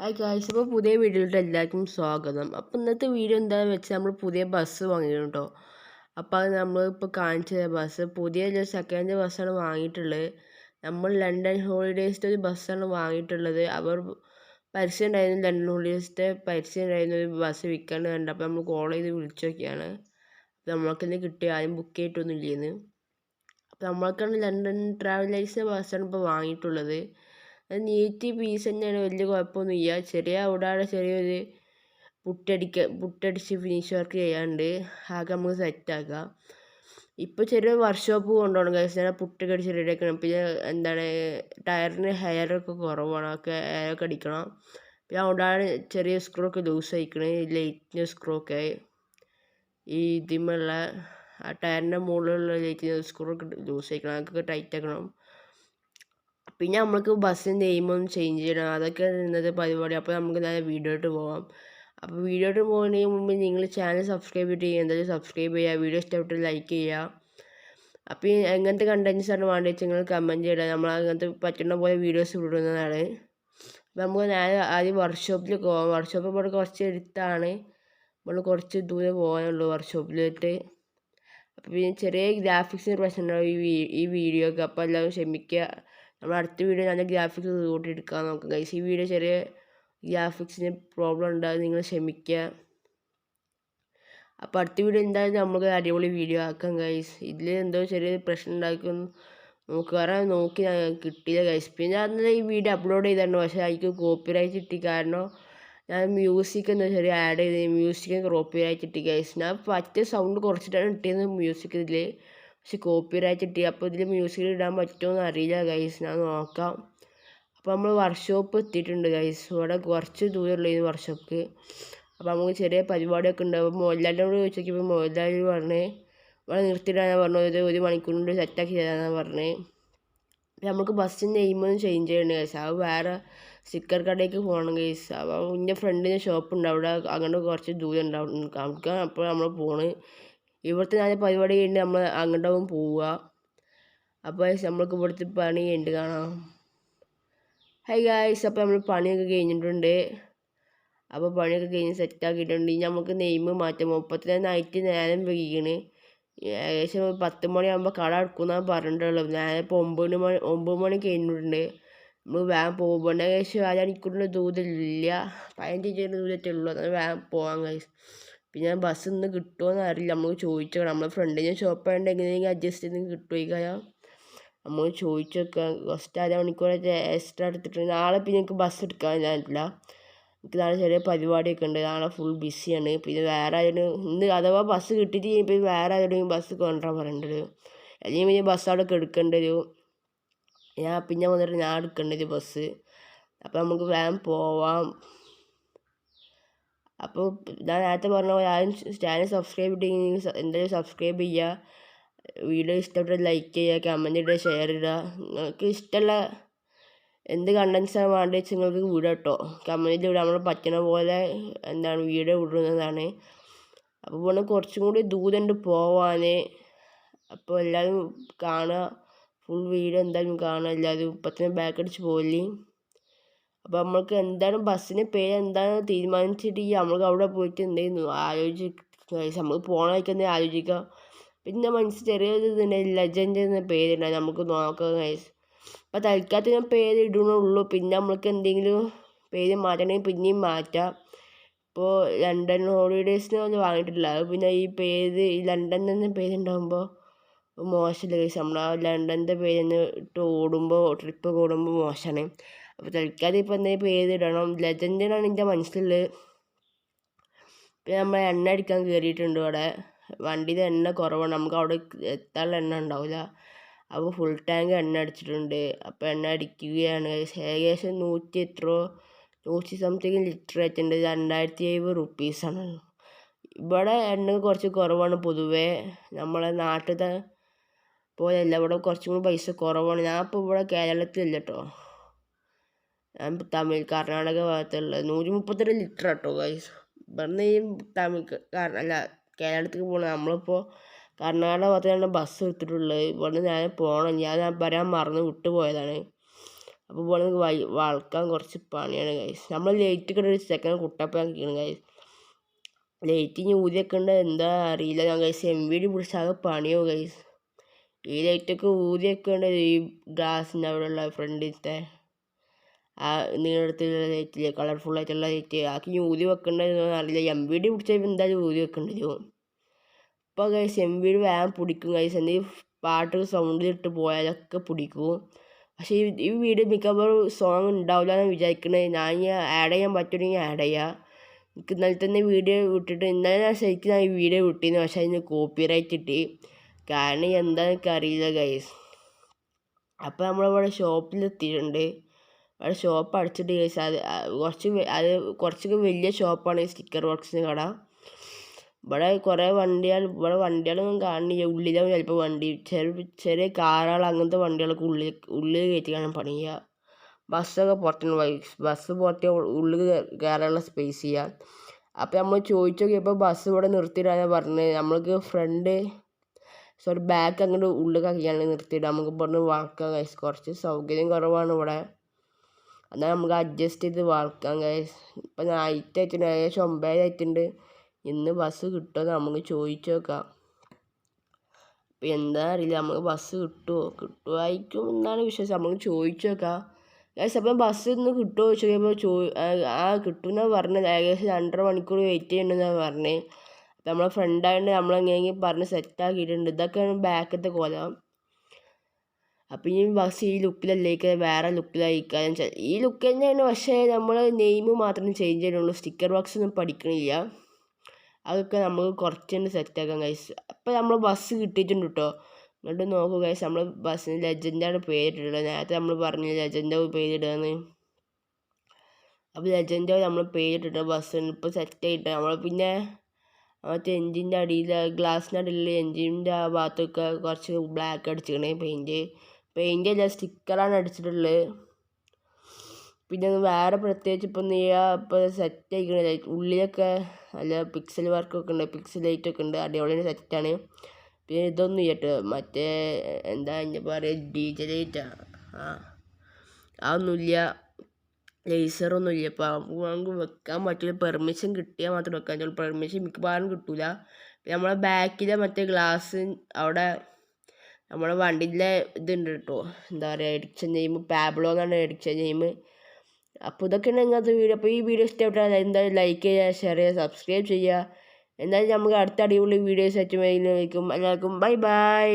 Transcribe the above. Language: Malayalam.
ഹായ് ഗായ്സ് അപ്പോൾ പുതിയ വീഡിയോയിലോട്ട് എല്ലാവർക്കും സ്വാഗതം. അപ്പോൾ ഇന്നത്തെ വീഡിയോ എന്താണെന്ന് വെച്ചാൽ നമ്മൾ പുതിയ ബസ് വാങ്ങിയിട്ടുണ്ടോ അപ്പോൾ അത് നമ്മളിപ്പോൾ കാണിച്ച ബസ് പുതിയ ഒരു സെക്കൻഡ് ബസ്സാണ് വാങ്ങിയിട്ടുള്ളത് നമ്മൾ ലണ്ടൻ ഹോളിഡേയ്സിന്റെ ഒരു ബസ്സാണ് വാങ്ങിയിട്ടുള്ളത്. അവർ പരസ്യം ഉണ്ടായിരുന്നു ലണ്ടൻ ഹോളിഡേയ്സിന്റെ പരസ്യം ഉണ്ടായിരുന്ന ഒരു ബസ് വിൽക്കാൻ കണ്ടപ്പോൾ നമ്മൾ കോൾ ചെയ്ത് വിളിച്ചു നോക്കിയാണ്. അപ്പോൾ നമ്മൾക്കെന്നെ കിട്ടി ആരും ബുക്ക് ചെയ്തിട്ടൊന്നും ഇല്ലേന്ന്. അപ്പോൾ നമ്മൾക്കാണ് ലണ്ടൻ ട്രാവലേഴ്സിന്റെ ബസ്സാണ് ഇപ്പോൾ വാങ്ങിയിട്ടുള്ളത്. നീറ്റ് പീസ് തന്നെയാണ് വലിയ കുഴപ്പമൊന്നുമില്ല ചെറിയ അവിടെ ചെറിയൊരു പുട്ടടിക്ക പുട്ടടിച്ച് ഫിനിഷ് വർക്ക് ചെയ്യാണ്ട് ആകെ നമുക്ക് സെറ്റാക്കാം ഇപ്പോൾ ചെറിയ വർക്ക്ഷോപ്പ് കൊണ്ടുപോകണം കഴിച്ച് ഞാൻ പുട്ടൊക്കെ അടിച്ച് റെഡിയാക്കണം പിന്നെ എന്താണ് ടയറിന് ഹെയറൊക്കെ കുറവാണ്. ഒക്കെ ഹെയറൊക്കെ അടിക്കണം. പിന്നെ അവിടെയാണ് ചെറിയ സ്ക്രൂ ഒക്കെ ലൂസ് ആയിക്കണേ. ലൈറ്റിന്റെ സ്ക്രൂ ഒക്കെ. ഈ ഇതിമുള്ള ആ ടയറിന്റെ മുകളിലുള്ള ലൈറ്റിന്റെ സ്ക്രൂ ഒക്കെ ലൂസ് ആയിക്കണം. അതൊക്കെ ടൈറ്റ് ആക്കണം. പിന്നെ നമ്മൾക്ക് ബസ്സിന്റെ ഒന്ന് ചേഞ്ച് ചെയ്യണം. അതൊക്കെ ഇന്നത്തെ പരിപാടി. അപ്പോൾ നമുക്ക് നേരെ വീഡിയോയിട്ട് പോകാം അപ്പോൾ വീഡിയോയിട്ട് പോകുന്നതിന് മുമ്പ് നിങ്ങൾ ചാനൽ സബ്സ്ക്രൈബ് ചെയ്യുക എന്തായാലും സബ്സ്ക്രൈബ് ചെയ്യുക. വീഡിയോ ഇഷ്ടപ്പെട്ട് ലൈക്ക് ചെയ്യുക. അപ്പോൾ ഈ എങ്ങനത്തെ കണ്ടൻസാണ് വേണ്ടത് നിങ്ങൾ കമന്റ് ചെയ്യുക നമ്മൾ അങ്ങനത്തെ പറ്റുന്ന പോലെ വീഡിയോസ് വിടുന്നതാണ് അപ്പോൾ നമുക്ക് നേരെ ആദ്യം വർക്ക്ഷോപ്പിൽ പോകാം വർക്ക്ഷോപ്പ് ഇവിടെ കുറച്ച് എടുത്താണ് നമ്മൾ കുറച്ച് ദൂരെ പോകാനുള്ളൂ വർക്ക്ഷോപ്പിലോട്ട് അപ്പോൾ പിന്നെ ചെറിയ ഗ്രാഫിക്സിന് പ്രശ്നമുണ്ടാവും ഈ ഈ ഈ വീഡിയോക്ക് അപ്പോൾ എല്ലാവരും ക്ഷമിക്കുക. നമ്മൾ അടുത്ത വീഡിയോ ഞാൻ ഗ്രാഫിക്സ് കൂട്ടി എടുക്കാൻ നോക്കാം ഗൈസ് ഈ വീഡിയോ ചെറിയ ഗ്രാഫിക്സിന് പ്രോബ്ലം ഉണ്ടാകും നിങ്ങൾ ക്ഷമിക്കുക. അപ്പോൾ അടുത്ത വീഡിയോ എന്തായാലും നമുക്ക് അടിപൊളി വീഡിയോ ആക്കാം ഗൈസ് ഇതിൽ എന്തോ ചെറിയ പ്രശ്നം ഉണ്ടാക്കും. നമുക്ക് വേറെ നോക്കി കിട്ടിയില്ല ഗൈസ് പിന്നെ അന്ന് ഈ വീഡിയോ അപ്ലോഡ് ചെയ്തിട്ടുണ്ട് പക്ഷേ അതിക്ക് കോപ്പിറൈറ്റ് കിട്ടി കാരണം ഞാൻ മ്യൂസിക് എന്താ ചെറിയ ആഡ് ചെയ്ത് മ്യൂസിക് കോപ്പിറൈറ്റ് കിട്ടി ഗൈസ് ഞാൻ പറ്റിയ സൗണ്ട് കുറച്ചിട്ടാണ് കിട്ടിയത് മ്യൂസിക് ഇതിൽ പക്ഷെ കോപ്പി റൈറ്റ് കിട്ടി അപ്പോൾ ഇതിൽ മ്യൂസിക് ഇടാൻ പറ്റുമോ എന്ന് അറിയില്ല ഗൈസ് ഞാൻ നോക്കാം. അപ്പോൾ നമ്മൾ വർക്ക്ഷോപ്പ് എത്തിയിട്ടുണ്ട് ഗൈസ് ഇവിടെ കുറച്ച് ദൂരമുള്ള ഈ വർക്ക്ഷോപ്പ് അപ്പോൾ നമുക്ക് ചെറിയ പരിപാടിയൊക്കെ ഉണ്ട്. അപ്പോൾ മോഹൻലാലിനോട് ചോദിച്ചപ്പോൾ മോഹൻലാൽ പറഞ്ഞ് ഇവിടെ നിർത്തിയിട്ടാണ് പറഞ്ഞത്. ഇത് ഒരു മണിക്കൂറിന്റെ സെറ്റാക്കി തരാമെന്നാണ് പറഞ്ഞത് നമുക്ക് ബസ്സിന്റെ നെയ്മൊന്നും ചേഞ്ച് ചെയ്യണ്ട ഗൈസ് അത് വേറെ സ്റ്റിക്കർ കടയിലേക്ക് പോകണം ഗൈസ് അപ്പോൾ എന്റെ ഫ്രണ്ടിന്റെ ഷോപ്പ് ഉണ്ട്. അവിടെ അങ്ങോട്ട് കുറച്ച് ദൂരം ഉണ്ടാവും അപ്പോൾ നമ്മൾ പോണ്. ഇവിടുത്തെ ഞാൻ പരിപാടി കഴിഞ്ഞ് നമ്മൾ അങ്ങോട്ടാവും പോവുക. അപ്പോൾ നമ്മൾക്ക് ഇവിടുത്തെ പണി ഉണ്ട് കാണാം. ഹൈ ഗായ്സ് അപ്പോൾ നമ്മൾ പണിയൊക്കെ കഴിഞ്ഞിട്ടുണ്ട്. അപ്പോൾ പണിയൊക്കെ കഴിഞ്ഞ് സെറ്റാക്കിയിട്ടുണ്ട് ഇനി നമുക്ക് നെയിം മാറ്റാം. മുപ്പത്തിരണ്ട് നൈറ്റ് നേരം വൈകിയാണ് ഏകദേശം പത്ത് മണിയാകുമ്പോൾ കട അടക്കുമെന്നാണ് പറഞ്ഞിട്ടുള്ളത്. നേരെ ഇപ്പോൾ ഒമ്പത് മണി ഒമ്പത് മണി കഴിഞ്ഞിട്ടുണ്ട്. നമ്മൾ വേഗം പോകുമ്പോൾ ഏകദേശം അരമണിക്കൂറിന്റെ ദൂരമില്ല. പതിനഞ്ച് ദൂരത്തേ ഉള്ളൂ. അതാണ് വേഗം പോകാൻ പിന്നെ ബസ് ഇന്ന് കിട്ടുമോയെന്ന് അറിയില്ല. നമ്മൾ ചോദിച്ചോക്കണം. നമ്മൾ ഫ്രണ്ടിന്റെ ഷോപ്പ് ആയതുകൊണ്ട് എങ്ങനെയെങ്കിലും അഡ്ജസ്റ്റ് ചെയ്ത് കിട്ടുമായിരിക്കാം നമ്മൾ ചോദിച്ചു നോക്കുക ഫസ്റ്റ് അര മണിക്കൂറൊക്കെ എക്സ്ട്രാ എടുത്തിട്ടുണ്ട് നാളെ പിന്നെ എനിക്ക് ബസ് എടുക്കാൻ ഞാനില്ല എനിക്ക് നാളെ ചെറിയ പരിപാടിയൊക്കെ ഉണ്ട്. നാളെ ഫുൾ ബിസിയാണ് പിന്നെ വേറെ ആരും ഇന്ന് അഥവാ ബസ് കിട്ടിയിട്ട് പിന്നെ വേറെ ആരോടും ബസ് കൊണ്ടുവരാൻ പറയേണ്ടത് അല്ലെങ്കിൽ പിന്നെ ബസ് അവിടെ എടുക്കേണ്ടി വരും. ഞാൻ പിന്നെ വന്നിട്ട് ഞാൻ എടുക്കേണ്ടി ബസ് അപ്പോൾ നമുക്ക് വേഗം പോവാം. അപ്പോൾ ഞാൻ നേരത്തെ പറഞ്ഞ പോലെ ആരും ചാനൽ സബ്സ്ക്രൈബ് ചെയ്തിട്ടുണ്ടെങ്കിൽ എന്തായാലും സബ്സ്ക്രൈബ് ചെയ്യുക വീഡിയോ ഇഷ്ടപ്പെട്ട ലൈക്ക് ചെയ്യുക കമന്റ് ഇടുക ഷെയർ ഇടുക. നിങ്ങൾക്ക് ഇഷ്ടമുള്ള എന്ത് കണ്ടൻസാണ് വേണ്ടത് വെച്ചാൽ നിങ്ങൾക്ക് വിടുക കേട്ടോ. കമന്റിൽ വിടുക നമ്മൾ പറ്റണ പോലെ എന്താണ് വീഡിയോ വിടുന്നതാണ്. അപ്പോൾ ഇവിടെ കുറച്ചും കൂടി ദൂരമുണ്ട് പോവാൻ അപ്പോൾ എല്ലാവരും കാണുക. ഫുൾ വീഡിയോ എന്തായാലും കാണുക. എല്ലാവരും ഇപ്പം തന്നെ ബാക്ക് അടിച്ച് പോയില്ലേ അപ്പോൾ നമ്മൾക്ക് എന്താണ് ബസ്സിന്റെ പേര് എന്താണ് തീരുമാനിച്ചിട്ട് നമ്മൾക്ക് അവിടെ പോയിട്ട് എന്തായിരുന്നു ആലോചിച്ച് നമ്മൾ പോണ വഴിക്ക് ആലോചിക്കാം പിന്നെ മനസ്സിൽ ചെറിയൊരു ഇതുണ്ട് ലെജൻഡ് എന്ന പേരുണ്ടായി നമുക്ക് നോക്കാം ഗൈസ് അപ്പോൾ തൽക്കാലത്ത് ഞാൻ പേര് ഇടണുള്ളൂ പിന്നെ നമ്മൾക്ക് എന്തെങ്കിലും പേര് മാറ്റണമെങ്കിൽ പിന്നെയും മാറ്റാം. ഇപ്പോൾ ലണ്ടൻ ഹോളിഡേയ്സിന് ഒന്നും വാങ്ങിയിട്ടില്ല. അത് പിന്നെ ഈ പേര് ഈ ലണ്ടൻ എന്ന പേരുണ്ടാകുമ്പോൾ മോശമല്ല ഗൈസ് നമ്മൾ ആ ലണ്ടന്റെ പേര് ഇട്ട് ഓടുമ്പോൾ ട്രിപ്പ് ഓടുമ്പോൾ മോശമാണ്. അപ്പോൾ തൽക്കാലം ഇപ്പോൾ എന്തെങ്കിലും പേരിടണം ലെജൻഡിനാണ് എന്റെ മനസ്സിലുള്ളത് പിന്നെ നമ്മൾ എണ്ണ അടിക്കാൻ കയറിയിട്ടുണ്ട് ഇവിടെ. വണ്ടിയിൽ എണ്ണ കുറവാണ്. നമുക്ക് അവിടെ എത്താനുള്ള എണ്ണ ഉണ്ടാവില്ല അപ്പോൾ ഫുൾ ടാങ്ക് എണ്ണ അടിച്ചിട്ടുണ്ട്. അപ്പോൾ എണ്ണ അടിക്കുകയാണ്. ഏകദേശം നൂറ്റി എത്രയോ നൂറ്റി സംതിങ് ലിറ്റർ ആയിട്ടുണ്ട് രണ്ടായിരത്തി എഴുപത് റുപ്പീസാണ് ഇവിടെ എണ്ണ കുറച്ച് കുറവാണ് പൊതുവേ. നമ്മളെ നാട്ടിലത്തെ പോലെയല്ല ഇവിടെ കുറച്ചും കൂടി പൈസ കുറവാണ്. ഞാൻ ഇപ്പോൾ ഇവിടെ കേരളത്തിലില്ല കേട്ടോ ഞാൻ തമിഴ് കർണാടക ഭാഗത്തുള്ള നൂറ്റി മുപ്പത്തെട്ട് ലിറ്റർ കേട്ടോ ഗൈസ് ഇവിടുന്ന് ഈ തമിഴ് അല്ല കേരളത്തിലേക്ക് പോകണം നമ്മളിപ്പോൾ കർണാടക ഭാഗത്താണ് ബസ് എടുത്തിട്ടുള്ളത്. ഇവിടുന്ന് ഞാൻ പോകണം ഞാൻ വരാൻ മറന്ന് വിട്ടുപോയതാണ്. അപ്പോൾ പോലെ വൈ വളക്കാൻ കുറച്ച് പണിയാണ് ഗൈസ് നമ്മൾ ലേറ്റ് കിട്ടുന്ന ഒരു സെക്കൻഡ് കുട്ടപ്പാക്കിയാണ് ഗൈസ് ലൈറ്റ് ഇനി ഊതിയൊക്കെ ഉണ്ട് എന്താ അറിയില്ല ഞാൻ ഗൈസ് എം വി ഡി പിടിച്ചാകെ പണിയോ ഗൈസ് ഈ ലൈറ്റൊക്കെ ഊതിയൊക്കെ ഉണ്ട് ഈ ഗ്ലാസിന്റെ അവിടെയുള്ള ഫ്രണ്ടിലത്തെ ആ നീളത്തിലുള്ള കളർഫുൾ ആയിട്ടുള്ള ലൈറ്റ് ആക്കി ഊതി വെക്കേണ്ടതെന്ന് അറിയില്ല. എം വി ഡി പിടിച്ചാൽ എന്തായാലും ഊതി വെക്കേണ്ടി വരും അപ്പോൾ കൈസ് എം വി ഡി വേഗം പിടിക്കും കൈസ് എന്തെങ്കിലും പാട്ട് സൗണ്ടിലിട്ട് പോയാലൊക്കെ പിടിക്കും. പക്ഷേ ഈ ഈ വീഡിയോ മിക്കവാറും സോങ് ഉണ്ടാവില്ല എന്ന് ഞാൻ ആഡ് ചെയ്യാൻ പറ്റുമെങ്കിൽ ആഡ് ചെയ്യാം. എനിക്ക് ഇന്നലെ തന്നെ വീഡിയോ വിട്ടിട്ട് ഇന്നലെ ഞാൻ ശരിക്കും ഞാൻ ഈ വീഡിയോ വിട്ടിരുന്നു പക്ഷേ അതിന് കോപ്പി റൈറ്റ് കിട്ടി. കാരണം എന്താണെന്ന് എനിക്ക് അറിയില്ല ഗൈസ് അപ്പോൾ നമ്മളിവിടെ ഷോപ്പിലെത്തിയിട്ടുണ്ട് അവിടെ ഷോപ്പ് അടച്ചിട്ട് ഗൈസ് അത് കുറച്ച് അത് കുറച്ചൊക്കെ വലിയ ഷോപ്പാണ് ഈ സ്റ്റിക്കർ വർക്ക്സിന് കട. ഇവിടെ കുറേ വണ്ടികൾ ഇവിടെ വണ്ടികളൊന്നും കാണുന്നില്ല ഉള്ളിലാണ് ചിലപ്പോൾ വണ്ടി. ചെറിയ ചെറിയ കാറുകൾ അങ്ങനത്തെ വണ്ടികളൊക്കെ ഉള്ളിൽ ഉള്ളിൽ കാണാൻ പണിയുക. ബസ്സൊക്കെ പുറത്തുനിന്ന് ബസ് പുറത്തെ ഉള്ളിൽ കയറാനുള്ള സ്പേസ് ചെയ്യാം. അപ്പോൾ നമ്മൾ ചോദിച്ചു നോക്കിയപ്പോൾ ബസ് ഇവിടെ നിർത്തിയിടാനാണ് പറഞ്ഞത് നമ്മൾക്ക് ഫ്രണ്ട് സോറി ബാക്ക് അങ്ങോട്ട് ഉള്ളിലേക്കാക്കിയാണ് നിർത്തിയിടുക. നമുക്ക് ഇവിടുന്ന് വളക്കാം കുറച്ച് സൗകര്യം കുറവാണ് ഇവിടെ. എന്നാൽ നമുക്ക് അഡ്ജസ്റ്റ് ചെയ്ത് വളർത്താം ഗൈസ് ഇപ്പം നൈറ്റ് ആയിട്ടുണ്ട് ഏകദേശം ഒമ്പതര ആയിട്ടുണ്ട്. ഇന്ന് ബസ് കിട്ടുമോ നമുക്ക് ചോദിച്ചു നോക്കാം. അപ്പം എന്താ അറിയില്ല നമുക്ക് ബസ് കിട്ടുമോ? കിട്ടുമായിരിക്കും എന്നാണ് വിശ്വാസം. നമുക്ക് ചോദിച്ചു നോക്കാം. ഗൈസ് അപ്പം ബസ് ഇന്ന് കിട്ടുമോ ചോദിച്ചപ്പോൾ ചോ ആ കിട്ടുമെന്നാണ് പറഞ്ഞത്. ഏകദേശം രണ്ടര മണിക്കൂർ വെയിറ്റ് ചെയ്യണമെന്നാണ് പറഞ്ഞത്. നമ്മളെ ഫ്രണ്ടായതുകൊണ്ട് നമ്മളെങ്ങനെയെങ്കിലും പറഞ്ഞ് സെറ്റാക്കിയിട്ടുണ്ട് ഇതൊക്കെയാണ് ബാക്കത്തെ കോലം. അപ്പം ഈ ബസ് ഈ ലുക്കിലല്ലേക്ക് വേറെ ലുക്കിലായിരിക്കാൻ ഈ ലുക്ക് തന്നെയാണ്. പക്ഷേ നമ്മൾ നെയിം മാത്രം ചേഞ്ച് ചെയ്യുന്നുള്ളൂ സ്റ്റിക്കർ ബോക്സ് ഒന്നും പഠിക്കണില്ല. അതൊക്കെ നമുക്ക് കുറച്ചുകൊണ്ട് സെറ്റാക്കാം ഗൈസ് അപ്പം നമ്മൾ ബസ് കിട്ടിയിട്ടുണ്ട് കേട്ടോ എന്നിട്ട് നോക്കൂ ഗൈസ് നമ്മൾ ബസ്സിന് ലെജൻഡാണ് പേരിട്ടുള്ളത് നേരത്തെ നമ്മൾ പറഞ്ഞ ലെജൻഡ് പേരിടുകയെന്ന് അപ്പോൾ ലെജൻഡ് നമ്മൾ പേരിട്ടിട്ട് ബസ്സിന് ഇപ്പോൾ സെറ്റ് ആയിട്ട്. നമ്മൾ പിന്നെ മറ്റേ എൻജിന്റെ അടിയിൽ ഗ്ലാസിന്റെ അടിയിൽ എൻജിന്റെ ആ ഭാഗത്തൊക്കെ കുറച്ച് ബ്ലാക്ക് അടിച്ചിരിക്കണേ പെയിന്റ് പെയിന്റ് അല്ല സ്റ്റിക്കറാണ് അടിച്ചിട്ടുള്ളത്. പിന്നെ വേറെ പ്രത്യേകിച്ച് ഇപ്പം നീ ഇപ്പോൾ സെറ്റ് ആയിക്കണ. ഉള്ളിലൊക്കെ നല്ല പിക്സൽ വർക്കൊക്കെ ഉണ്ട് പിക്സൽ ലൈറ്റൊക്കെ ഉണ്ട് അടിപൊളി സെറ്റാണ് പിന്നെ ഇതൊന്നും കേട്ടോ മറ്റേ എന്താ അതിന്റെ പറയുക ഡി ജെ ലൈറ്റാണ് ആ. അതൊന്നുമില്ല ലേസറൊന്നുമില്ല അപ്പോൾ നമുക്ക് വെക്കാൻ പറ്റില്ല. പെർമിഷൻ കിട്ടിയാൽ മാത്രം വെക്കാൻ പെർമിഷൻ മിക്കവാറും കിട്ടില്ല നമ്മളെ ബാക്കിലെ മറ്റേ ഗ്ലാസ് അവിടെ നമ്മളെ വണ്ടിയിലെ ഇതുണ്ട് കേട്ടോ. എന്താ പറയുക എഡിക്ഷൻ നെയിം പാബ്ലോ എന്നാണ് എഡിക്ഷൻ നെയിം അപ്പോൾ ഇതൊക്കെയാണ് ഇങ്ങനത്തെ വീഡിയോ അപ്പോൾ ഈ വീഡിയോ ഇഷ്ടപ്പെട്ടാൽ എന്തായാലും ലൈക്ക് ചെയ്യുക ഷെയർ ചെയ്യുക സബ്സ്ക്രൈബ് ചെയ്യുക. എന്തായാലും നമുക്ക് അടുത്ത അടിപൊളി വീഡിയോസ് ആയിട്ട് വരുന്നതായിരിക്കും. എല്ലാവർക്കും ബൈ ബൈ